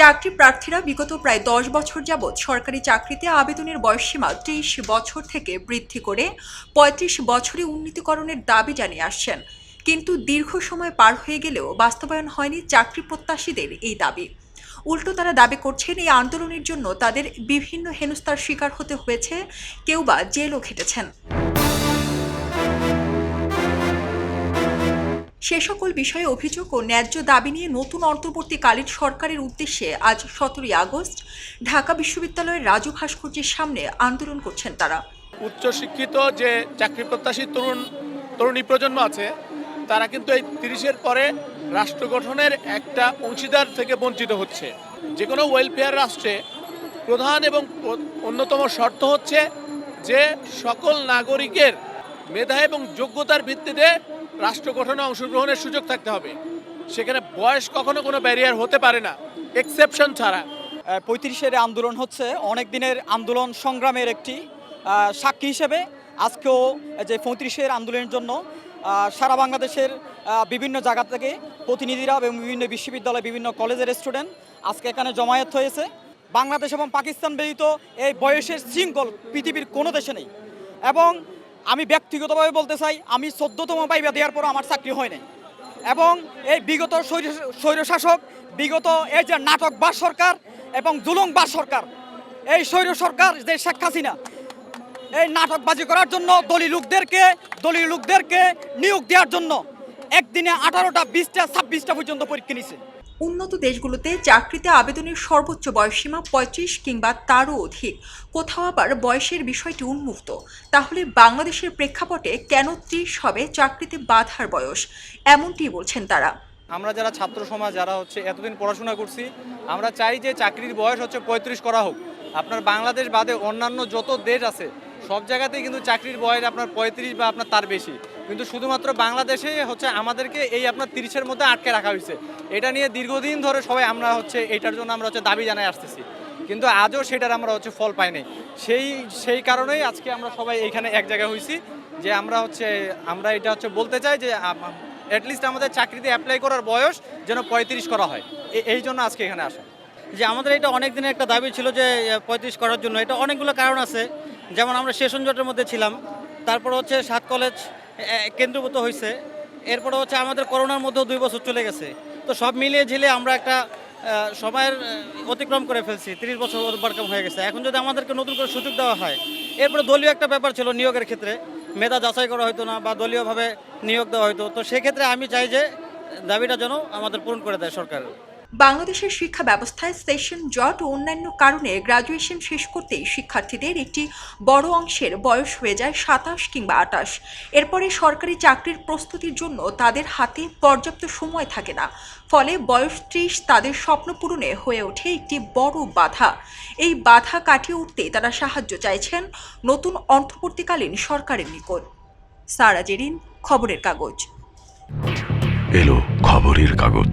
চাকরি প্রার্থীরা বিগত প্রায় দশ বছর যাবৎ সরকারি চাকরিতে আবেদনের বয়সসীমা তেইশ বছর থেকে বৃদ্ধি করে পঁয়ত্রিশ বছরে উন্নীতকরণের দাবি জানিয়ে আসছেন। কিন্তু দীর্ঘ সময় পার হয়ে গেলেও বাস্তবায়ন হয়নি চাকরি প্রত্যাশীদের এই দাবি। উল্টো তারা দাবি করছেন, এই আন্দোলনের জন্য তাদের বিভিন্ন হেনস্থার শিকার হতে হয়েছে, কেউ বা জেলও খেটেছেন। সে সকল বিষয়ে অভিযোগ ও ন্যায্য দাবি নিয়ে নতুন অন্তর্বর্তীকালীন সরকারের উদ্দেশ্যে আজ সতেরোই আগস্ট ঢাকা বিশ্ববিদ্যালয়ের রাজু ভাস্কর্যের সামনে আন্দোলন করছেন তারা। উচ্চশিক্ষিত যে চাকরি প্রত্যাশী তরুণ, তরুণী প্রজন্ম আছে, তারা কিন্তু এই তিরিশের পরে রাষ্ট্র গঠনের একটা অংশীদার থেকে বঞ্চিত হচ্ছে। যে কোনো ওয়েলফেয়ার রাষ্ট্রে প্রধান এবং অন্যতম শর্ত হচ্ছে যে সকল নাগরিকের মেধা এবং যোগ্যতার ভিত্তিতে রাষ্ট্র গঠনে অংশগ্রহণের সুযোগ থাকতে হবে। সেখানে বয়স কখনো কোনো ব্যারিয়ার হতে পারে না এক্সেপশন ছাড়া। পঁয়ত্রিশের আন্দোলন হচ্ছে, অনেক দিনের আন্দোলন সংগ্রামের একটি সাক্ষী হিসেবে। আজকেও যে পঁয়ত্রিশের আন্দোলনের জন্য সারা বাংলাদেশের বিভিন্ন জায়গা থেকে প্রতিনিধিরা এবং বিভিন্ন বিশ্ববিদ্যালয়, বিভিন্ন কলেজের স্টুডেন্ট আজকে এখানে জমায়েত হয়েছে। বাংলাদেশ এবং পাকিস্তান ব্যতীত এই বয়সের শৃঙ্খল পৃথিবীর কোনো দেশে নেই। এবং আমি ব্যক্তিগতভাবে বলতে চাই, আমি চোদ্দতম পাইবা দেওয়ার পর আমার চাকরি হয় নাই। এবং এই বিগত স্বৈর- স্বৈরশাসক, বিগত এই যে নাটকবাজ সরকার এবং জুলুমবাজ সরকার, এই স্বৈর সরকার যে শেখ হাসিনা, এই নাটকবাজি করার জন্য দলীয় লোকদেরকে দলীয় লোকদেরকে নিয়োগ দেওয়ার জন্য একদিনে আঠারোটা, বিশটা, ছাব্বিশটা পর্যন্ত পরীক্ষা নিছে। উন্নত দেশগুলোতে চাকরিতে আবেদনের সর্বোচ্চ বয়সসীমা পঁয়ত্রিশ কিংবা তারও অধিক। কোথাও আবার বয়সের বিষয়টি উন্মুক্ত। তাহলে বাংলাদেশের প্রেক্ষাপটে কেন ত্রিশ হবে চাকরিতে বাধার বয়স? এমনটি বলছেন তারা। আমরা যারা ছাত্র সমাজ, যারা হচ্ছে এতদিন পড়াশোনা করছি, আমরা চাই যে চাকরির বয়স হচ্ছে পঁয়ত্রিশ করা হোক। আপনার বাংলাদেশ বাদে অন্যান্য যত দেশ আছে, সব জায়গাতেই কিন্তু চাকরির বয়স আপনার পঁয়ত্রিশ বা আপনার তার বেশি। কিন্তু শুধুমাত্র বাংলাদেশে হচ্ছে আমাদেরকে এই আপনার তিরিশের মধ্যে আটকে রাখা হয়েছে। এটা নিয়ে দীর্ঘদিন ধরে সবাই আমরা হচ্ছে এটার জন্য আমরা হচ্ছে দাবি জানাই আসতেছি। কিন্তু আজও সেটার আমরা হচ্ছে ফল পাইনি সেই সেই কারণেই আজকে আমরা সবাই এইখানে এক জায়গায় হয়েছি যে আমরা হচ্ছে, আমরা এটা হচ্ছে বলতে চাই যে অ্যাটলিস্ট আমাদের চাকরিতে অ্যাপ্লাই করার বয়স যেন পঁয়ত্রিশ করা হয়। এই জন্য আজকে এখানে আসা। যে আমাদের এটা অনেক দিনের একটা দাবি ছিল যে পঁয়ত্রিশ করার জন্য। এটা অনেকগুলো কারণ আছে। যেমন আমরা সেশন জটের মধ্যে ছিলাম। তারপর হচ্ছে সাত কলেজ কেন্দ্রীভূত হয়েছে এরপরে হচ্ছে আমাদের করোনার মধ্যেও দুই বছর চলে গেছে। তো সব মিলিয়ে ঝিলে আমরা একটা সময়ের অতিক্রম করে ফেলছি। তিরিশ বছর ওভারকাম হয়ে গেছে। এখন যদি আমাদেরকে নতুন করে সুযোগ দেওয়া হয়, এরপরে দলীয় একটা ব্যাপার ছিল নিয়োগের ক্ষেত্রে। মেধা যাচাই করা হতো না বা দলীয়ভাবে নিয়োগ দেওয়া হতো তো সেক্ষেত্রে আমি চাই যে, দাবিটা যেন আমাদের পূরণ করে দেয় সরকার। বাংলাদেশের শিক্ষা ব্যবস্থায় সেশন জট ও অন্যান্য কারণে গ্রাজুয়েশন শেষ করতেই শিক্ষার্থীদের একটি বড় অংশের বয়স হয়ে যায় সাতাশ কিংবা আটাশ। এরপরে সরকারি চাকরির প্রস্তুতির জন্য তাদের হাতে পর্যাপ্ত সময় থাকে না। ফলে বয়স ত্রিশ তাদের স্বপ্ন পূরণে হয়ে ওঠে একটি বড় বাধা। এই বাধা কাটিয়ে উঠতে তারা সাহায্য চাইছেন নতুন অন্তর্বর্তীকালীন সরকারের নিকট। সারা জেরিন খবরের কাগজ। এলো খবরের কাগজ।